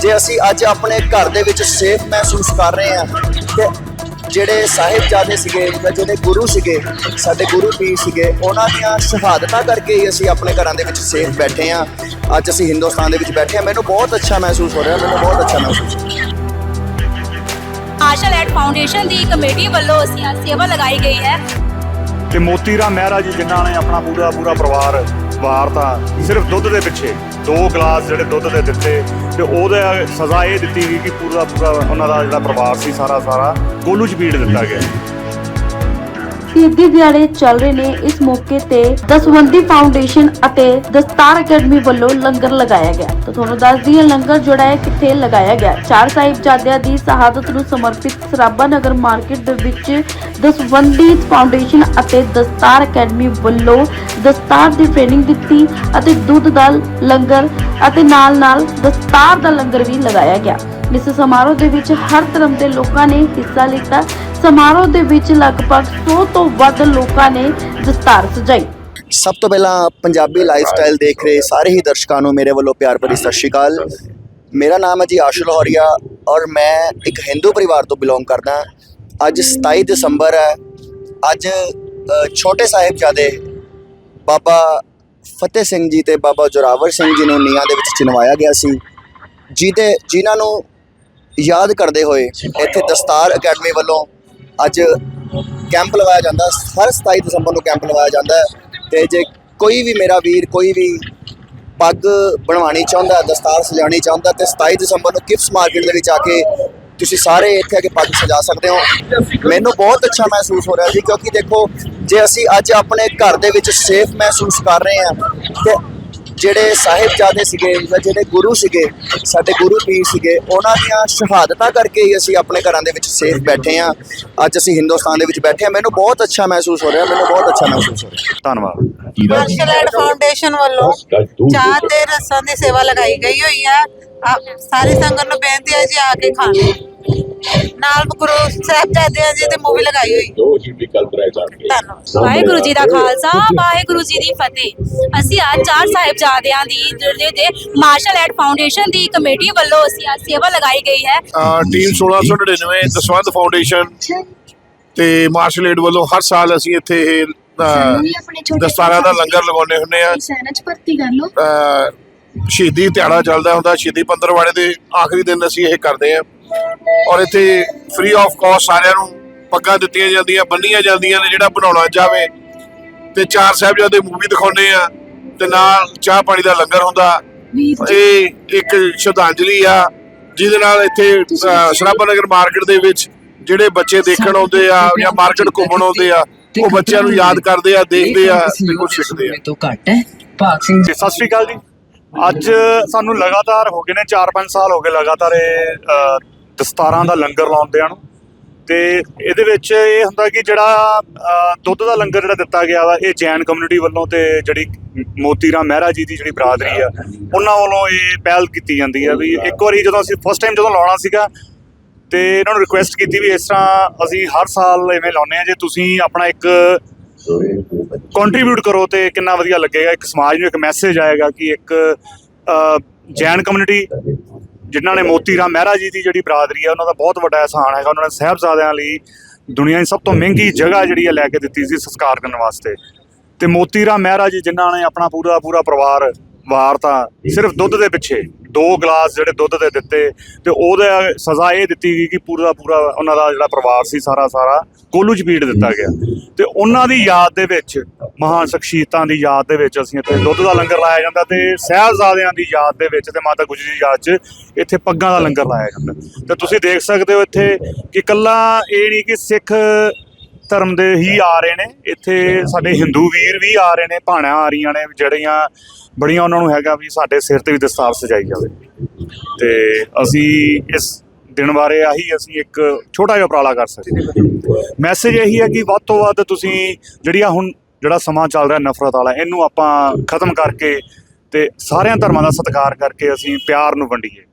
ਜੇ ਅਸੀਂ ਅੱਜ ਆਪਣੇ ਘਰ ਦੇ ਵਿੱਚ ਸੇਫ ਮਹਿਸੂਸ ਕਰ ਰਹੇ ਹਾਂ ਤੇ ਜਿਹੜੇ ਸਾਹਿਬਜ਼ਾਦੇ ਸੀਗੇ ਜਾਂ ਜਿਹੜੇ ਗੁਰੂ ਸੀਗੇ ਸਾਡੇ ਗੁਰੂ ਪੀਰ ਸੀਗੇ ਉਹਨਾਂ ਦੀਆਂ ਸ਼ਹਾਦਤਾਂ ਕਰਕੇ ਹੀ ਅਸੀਂ ਆਪਣੇ ਘਰਾਂ ਦੇ ਵਿੱਚ ਸੇਫ ਬੈਠੇ ਹਾਂ। ਅੱਜ ਅਸੀਂ ਹਿੰਦੁਸਤਾਨ ਦੇ ਵਿੱਚ ਬੈਠੇ ਹਾਂ। ਮੈਨੂੰ ਬਹੁਤ ਅੱਛਾ ਮਹਿਸੂਸ ਹੋ ਰਿਹਾ ਮੈਨੂੰ ਬਹੁਤ ਅੱਛਾ ਮਹਿਸੂਸ ਹੋ ਰਿਹਾ। ਮਾਰਸ਼ਲ ਐਡ ਫਾਊਂਡੇਸ਼ਨ ਦੀ ਕਮੇਟੀ ਵੱਲੋਂ ਅਸੀਂ ਅੱਜ ਸੇਵਾ ਲਗਾਈ ਗਈ ਹੈ। ਤੇ ਮੋਤੀ ਰਾਮ ਮਹਿਰਾ ਜੀ ਜਿਨ੍ਹਾਂ ਨੇ ਆਪਣਾ ਪੂਰਾ ਪੂਰਾ ਪਰਿਵਾਰ ਵਾਰਤਾ ਸਿਰਫ ਦੁੱਧ ਦੇ ਪਿੱਛੇ ਦੋ ਗਲਾਸ ਜਿਹੜੇ ਦੁੱਧ ਦੇ ਦਿੱਤੇ ਤੇ ਉਹਦਾ ਸਜ਼ਾ ਇਹ ਦਿੱਤੀ ਗਈ ਕਿ ਪੂਰਾ ਪੂਰਾ ਉਹਨਾਂ ਦਾ ਜਿਹੜਾ ਪਰਿਵਾਰ ਸੀ ਸਾਰਾ ਸਾਰਾ ਗੋਲੂ ਚ ਪੀੜ ਦਿੱਤਾ ਗਿਆ। ਸ਼ਹੀਦੀ ਦਿਹਾੜੇ ਚੱਲ ਰਹੇ ਨੇ। ਇਸ ਮੌਕੇ ਤੇ ਦਸਵੰਦੀ ਫਾਊਂਡੇਸ਼ਨ ਅਤੇ ਦਸਤਾਰ ਅਕੈਡਮੀ ਵੱਲੋਂ ਲੰਗਰ ਲਗਾਇਆ ਗਿਆ। ਤਾਂ ਤੁਹਾਨੂੰ ਦੱਸ ਦਈਏ, ਲੰਗਰ ਜਿਹੜਾ ਹੈ ਕਿੱਥੇ ਲਗਾਇਆ ਗਿਆ? ਚਾਰ ਸਾਹਿਬਜ਼ਾਦਿਆਂ ਦੀ ਸ਼ਹਾਦਤ ਨੂੰ ਸਮਰਪਿਤ ਸਰਾਭਾ ਨਗਰ ਮਾਰਕੀਟ ਦੇ ਵਿੱਚ ਦਸਵੰਦੀ ਫਾਊਂਡੇਸ਼ਨ ਅਤੇ ਦਸਤਾਰ ਅਕੈਡਮੀ ਵੱਲੋਂ ਦਸਤਾਰ ਦੀ ਟ੍ਰੇਨਿੰਗ ਦਿੱਤੀ ਅਤੇ ਦੁੱਧ ਦਾ ਲੰਗਰ ਅਤੇ ਨਾਲ-ਨਾਲ ਦਸਤਾਰ ਦਾ ਲੰਗਰ ਵੀ ਲਗਾਇਆ ਗਿਆ। ਇਸ ਸਮਾਰੋਹ ਦੇ ਵਿੱਚ ਹਰ ਧਰਮ ਦੇ ਲੋਕਾਂ ਨੇ ਹਿੱਸਾ ਲਿੱਤਾ। ਸਮਾਰੋਹ ਦੇ ਵਿੱਚ ਲਗਭਗ 100 ਤੋਂ ਵੱਧ ਲੋਕਾਂ ਨੇ ਦਸਤਾਰ ਸਜਾਈ। ਸਭ ਤੋਂ ਪਹਿਲਾਂ ਪੰਜਾਬੀ ਲਾਈਫਸਟਾਈਲ ਦੇਖ ਰਹੇ ਸਾਰੇ ਹੀ ਦਰਸ਼ਕਾਂ ਨੂੰ ਮੇਰੇ ਵੱਲੋਂ ਪਿਆਰ ਭਰੀ ਸਤਿ ਸ਼੍ਰੀ ਅਕਾਲ। ਮੇਰਾ ਨਾਮ ਹੈ ਜੀ ਆਸ਼ੂ ਲਾਹੌਰੀਆ ਔਰ ਮੈਂ ਇੱਕ ਹਿੰਦੂ ਪਰਿਵਾਰ ਤੋਂ ਬਿਲੋਂਗ ਕਰਦਾ। ਅੱਜ 27 ਦਸੰਬਰ ਹੈ। ਅੱਜ ਛੋਟੇ ਸਾਹਿਬਜ਼ਾਦੇ ਬਾਬਾ ਫਤਿਹ ਸਿੰਘ ਜੀ ਤੇ ਬਾਬਾ ਜੋਰਾਵਰ ਸਿੰਘ ਜੀ ਨੂੰ ਨੀਹਾਂ ਦੇ ਵਿੱਚ ਚਿਣਵਾਇਆ ਗਿਆ ਸੀ। ਜਿਹਦੇ ਜਿਨ੍ਹਾਂ ਨੂੰ ਯਾਦ ਕਰਦੇ ਹੋਏ ਇੱਥੇ ਦਸਤਾਰ ਅਕੈਡਮੀ ਵੱਲੋਂ ਅੱਜ ਕੈਂਪ ਲਗਾਇਆ ਜਾਂਦਾ। ਹਰ 27 ਦਸੰਬਰ ਨੂੰ ਕੈਂਪ ਲਗਾਇਆ ਜਾਂਦਾ ਹੈ ਤੇ ਜੇ ਕੋਈ ਵੀ ਮੇਰਾ ਵੀਰ, ਕੋਈ ਵੀ ਪੱਗ ਬਣਵਾਉਣੀ ਚਾਹੁੰਦਾ ਦਸਤਾਰ ਸਜਾਉਣੀ ਚਾਹੁੰਦਾ ਤੇ 27 ਦਸੰਬਰ ਨੂੰ ਕਿਪਸ ਮਾਰਕੀਟ ਦੇ ਵਿੱਚ ਆ ਕੇ ਤੁਸੀਂ ਸਾਰੇ ਇੱਥੇ ਆ ਕੇ ਪੱਗ ਸਜਾ ਸਕਦੇ ਹੋ। ਮੈਨੂੰ ਬਹੁਤ ਅੱਛਾ ਮਹਿਸੂਸ ਹੋ ਰਿਹਾ ਸੀ ਕਿਉਂਕਿ ਦੇਖੋ, ਜੇ ਅਸੀਂ ਅੱਜ ਆਪਣੇ ਘਰ ਦੇ ਵਿੱਚ ਸੇਫ ਮਹਿਸੂਸ ਕਰ ਰਹੇ ਹਾਂ ਤੇ ਜਿਹੜੇ ਸਾਹਿਬਜ਼ਾਦੇ ਸੀਗੇ ਜਾਂ ਜਿਹੜੇ ਗੁਰੂ ਸੀਗੇ ਸਾਡੇ ਗੁਰੂ ਪੀਰ ਸੀਗੇ ਉਹਨਾਂ ਦੀਆਂ ਸ਼ਹਾਦਤਾਂ ਕਰਕੇ ਹੀ ਅਸੀਂ ਆਪਣੇ ਘਰਾਂ ਦੇ ਵਿੱਚ ਸੇਫ ਬੈਠੇ ਹਾਂ। ਅੱਜ ਅਸੀਂ ਹਿੰਦੁਸਤਾਨ ਦੇ ਵਿੱਚ ਬੈਠੇ ਹਾਂ। ਮੈਨੂੰ ਬਹੁਤ ਅੱਛਾ ਮਹਿਸੂਸ ਹੋ ਰਿਹਾ ਮੈਨੂੰ ਬਹੁਤ ਅੱਛਾ ਮਹਿਸੂਸ ਹੋ ਰਿਹਾ। ਧੰਨਵਾਦ। ਮਾਰਸ਼ਲ ਆਰਟ ਫਾਊਂਡੇਸ਼ਨ ਵੱਲੋਂ ਚਾਹ ਤੇ ਰਸਾਂ ਦੀ ਸੇਵਾ ਲਗਾਈ ਗਈ ਹੋਈ ਹੈ ਆ- ਸਾਰੀ ਸੰਗਤ ਨੂੰ ਬੇਨਤੀ ਹੈ ਜੀ ਆ ਕੇ ਖਾਣ। ਨਾਲ ਗੁਰੂ ਸਾਹਿਬਜ਼ਾਦਿਆਂ ਜੀ ਦੀ ਮੂਵੀ ਲਗਾਈ ਹੋਈ। ਧੰਨਵਾਦ। ਵਾਹਿਗੁਰੂ ਜੀ ਦਾ ਖਾਲਸਾ ਵਾਹਿਗੁਰੂ ਜੀ ਦੀ ਫਤਿਹ। ਅਸੀਂ ਅੱਜ ਚਾਰ ਸਾਹਿਬਜ਼ਾਦਿਆਂ ਦੀ ਜਿਹੜੇ ਦੇ ਮਾਰਸ਼ਲ ਐਡ ਫਾਊਂਡੇਸ਼ਨ ਦੀ ਕਮੇਟੀ ਵੱਲੋਂ ਅਸੀਂ ਅੱਜ ਸੇਵਾ ਲਗਾਈ ਗਈ ਹੈ। ਟੀਮ 1699 ਦਸਵੰਧ ਫਾਊਂਡੇਸ਼ਨ ਤੇ ਮਾਰਸ਼ਲ ਏਡ ਵੱਲੋਂ ਹਰ ਸਾਲ ਅਸੀਂ ਇੱਥੇ ਇਹ ਦਸਤਾਰਾਂ ਦਾ ਲੰਗਰ ਲਗਾਉਂਦੇ ਹੁੰਦੇ ਆ। ਸੈਨਾ ਚ ਭਰਤੀ ਕਰ ਲਓ। ਅਹ, ਸ਼ਹੀਦੀ ਦਿਹਾੜਾ ਚੱਲਦਾ ਹੁੰਦਾ ਸ਼ਹੀਦੀ ਪੰਦਰਵਾੜੇ ਦੇ ਆਖਰੀ ਦਿਨ ਅਸੀਂ ਇਹ ਕਰਦੇ ਆ। ਔਰ ਇੱਥੇ ਫ੍ਰੀ ਆਫ ਕਾਸਟ ਸਾਰਿਆਂ ਨੂੰ ਪੱਗਾਂ ਦਿੱਤੀਆਂ ਜਾਂਦੀਆਂ ਬੰਨੀਆਂ ਜਾਂਦੀਆਂ ਨੇ ਜਿਹੜਾ ਬਣਾਉਣਾ ਚਾਹਵੇ ਤੇ ਚਾਰ ਸਾਹਿਬਜ਼ਾਦੇ ਮੂਵੀ ਦਿਖਾਉਂਦੇ ਆ ਤੇ ਨਾਲ ਚਾਹ ਪਾਣੀ ਦਾ ਲੰਗਰ ਹੁੰਦਾ। ਇਹ ਇੱਕ ਸ਼ਰਧਾਂਜਲੀ ਆ ਜਿਹਦੇ ਨਾਲ ਇੱਥੇ ਸਰਾਭਾ ਨਗਰ ਮਾਰਕੀਟ ਦੇ ਵਿੱਚ ਜਿਹੜੇ ਬੱਚੇ ਦੇਖਣ ਆਉਂਦੇ ਆ ਜਾਂ ਮਾਰਕੀਟ ਘੁੰਮਣ ਆਉਂਦੇ ਆ ਉਹ ਬੱਚਿਆਂ ਨੂੰ ਯਾਦ ਕਰਦੇ ਆ ਦੇਖਦੇ ਆ ਤੇ ਕੁਝ ਸਿੱਖਦੇ ਆ। ਤੋਂ ਘੱਟ ਹੈ। ਭਾਗ ਸਿੰਘ ਤੇ ਸਤਿ ਸ਼੍ਰੀ ਅਕਾਲ ਜੀ। ਅੱਜ ਸਾਨੂੰ ਲਗਾਤਾਰ ਹੋ ਗਏ ਨੇ 4-5 ਸਾਲ ਹੋ ਗਏ ਲਗਾਤਾਰ ਇਹ ਦਸਤਾਰਾਂ ਦਾ ਲੰਗਰ ਲਾਉਂਦੇ ਹਨ ਤੇ ਇਹਦੇ ਵਿੱਚ ਇਹ ਹੁੰਦਾ ਕਿ ਜਿਹੜਾ ਦੁੱਧ ਦਾ ਲੰਗਰ ਜਿਹੜਾ ਦਿੱਤਾ ਗਿਆ ਵਾ, ਇਹ ਜੈਨ ਕਮਿਊਨਿਟੀ ਵੱਲੋਂ ਤੇ ਜਿਹੜੀ ਮੋਤੀ ਰਾਮ ਮਹਿਰਾ ਜੀ ਦੀ ਜਿਹੜੀ ਬਰਾਦਰੀ ਆ, ਉਹਨਾਂ ਵੱਲੋਂ ਇਹ ਪਹਿਲ ਕੀਤੀ ਜਾਂਦੀ ਆ ਵੀ ਇੱਕ ਵਾਰੀ ਜਦੋਂ ਅਸੀਂ ਫਸਟ ਟਾਈਮ ਜਦੋਂ ਲਾਉਣਾ ਸੀਗਾ, ਤੇ ਇਹਨਾਂ ਨੂੰ ਰਿਕੁਐਸਟ ਕੀਤੀ ਵੀ ਇਸ ਤਰ੍ਹਾਂ ਅਸੀਂ ਹਰ ਸਾਲ ਐਵੇਂ ਲਾਉਂਦੇ ਆ, ਜੇ ਤੁਸੀਂ ਆਪਣਾ ਇੱਕ ਕੰਟਰੀਬਿਊਟ ਕਰੋ ਤੇ ਕਿੰਨਾ ਵਧੀਆ ਲੱਗੇਗਾ, ਇੱਕ ਸਮਾਜ ਨੂੰ ਇੱਕ ਮੈਸੇਜ ਆਏਗਾ ਕਿ ਇੱਕ ਜੈਨ ਕਮਿਊਨਿਟੀ ਜਿਨ੍ਹਾਂ ਨੇ ਮੋਤੀ ਰਾਮ ਮਹਿਰਾ ਜੀ ਦੀ ਜਿਹੜੀ ਬਰਾਦਰੀ ਹੈ, ਉਹਨਾਂ ਦਾ ਬਹੁਤ ਵੱਡਾ ਇਹਸਾਨ ਹੈਗਾ। ਉਹਨਾਂ ਨੇ ਸਾਹਿਬਜ਼ਾਦਿਆਂ ਲਈ ਦੁਨੀਆ ਦੀ ਸਭ ਤੋਂ ਮਹਿੰਗੀ ਜਗ੍ਹਾ ਜਿਹੜੀ ਹੈ ਲੈ ਕੇ ਦਿੱਤੀ ਸੀ ਸੰਸਕਾਰ ਕਰਨ ਵਾਸਤੇ। ਤੇ ਮੋਤੀ ਰਾਮ ਮਹਿਰਾ ਜੀ, ਜਿਨ੍ਹਾਂ ਨੇ ਆਪਣਾ ਪੂਰਾ ਪੂਰਾ ਪਰਿਵਾਰ ਵਾਰਤਾ ਸਿਰਫ ਦੁੱਧ ਦੇ ਪਿੱਛੇ ਦੋ ਗਲਾਸ ਜਿਹੜੇ ਦੁੱਧ ਦੇ ਦਿੱਤੇ ਤੇ ਉਹਦਾ ਸਜ਼ਾ ਇਹ ਦਿੱਤੀ ਗਈ ਕਿ ਪੂਰਾ ਪੂਰਾ ਉਹਨਾਂ ਦਾ ਜਿਹੜਾ ਪਰਿਵਾਰ ਸੀ ਸਾਰਾ ਸਾਰਾ ਕੋਲੂ ਚ ਪੀੜ ਦਿੱਤਾ ਗਿਆ। ਤੇ ਉਹਨਾਂ ਦੀ ਯਾਦ ਦੇ ਵਿੱਚ ਮਹਾਨ ਸ਼ਖਸੀਅਤਾਂ ਦੀ ਯਾਦ ਦੇ ਵਿੱਚ ਅਸੀਂ ਇੱਥੇ ਦੁੱਧ ਦਾ ਲੰਗਰ ਲਾਇਆ ਜਾਂਦਾ ਤੇ ਸਾਹਿਬਜ਼ਾਦਿਆਂ ਦੀ ਯਾਦ ਦੇ ਵਿੱਚ ਤੇ ਮਾਤਾ ਗੁਜਰੀ ਦੀ ਯਾਦ 'ਚ ਇੱਥੇ ਪੱਗਾਂ ਦਾ ਲੰਗਰ ਲਾਇਆ ਜਾਂਦਾ। ਤੇ ਤੁਸੀਂ ਦੇਖ ਸਕਦੇ ਹੋ ਇੱਥੇ ਕਿ ਕੱਲਾ ਇਹ ਨਹੀਂ ਕਿ ਸਿੱਖ ਧਰਮ ਦੇ ਹੀ ਆ ਰਹੇ ਨੇ। ਇੱਥੇ ਸਾਡੇ ਹਿੰਦੂ ਵੀਰ ਵੀ ਆ ਰਹੇ ਨੇ, ਭਾਣਾ ਆ ਰਹੀਆਂ ਨੇ, ਜਿਹੜੀਆਂ ਬੜੀਆਂ ਉਹਨਾਂ ਨੂੰ ਹੈਗਾ ਵੀ ਸਾਡੇ ਸਿਰ ਤੇ ਵੀ ਦਸਤਾਰ ਸਜਾਈ ਜਾਵੇ। ਤੇ ਅਸੀਂ ਇਸ ਦਿਨ ਬਾਰੇ ਆਹੀ ਅਸੀਂ ਇੱਕ ਛੋਟਾ ਜਿਹਾ ਉਪਰਾਲਾ ਕਰ ਸਕਦੇ ਮੈਸੇਜ ਇਹੀ ਹੈ ਕਿ ਵੱਧ ਤੋਂ ਵੱਧ ਤੁਸੀਂ ਜਿਹੜੀਆਂ ਹੁਣ ਜਿਹੜਾ ਸਮਾਂ ਚੱਲ ਰਿਹਾ ਨਫ਼ਰਤ ਵਾਲਾ, ਇਹਨੂੰ ਆਪਾਂ ਖਤਮ ਕਰਕੇ ਤੇ ਸਾਰਿਆਂ ਧਰਮਾਂ ਦਾ ਸਤਿਕਾਰ ਕਰਕੇ ਅਸੀਂ ਪਿਆਰ ਨੂੰ ਵੰਡੀਏ।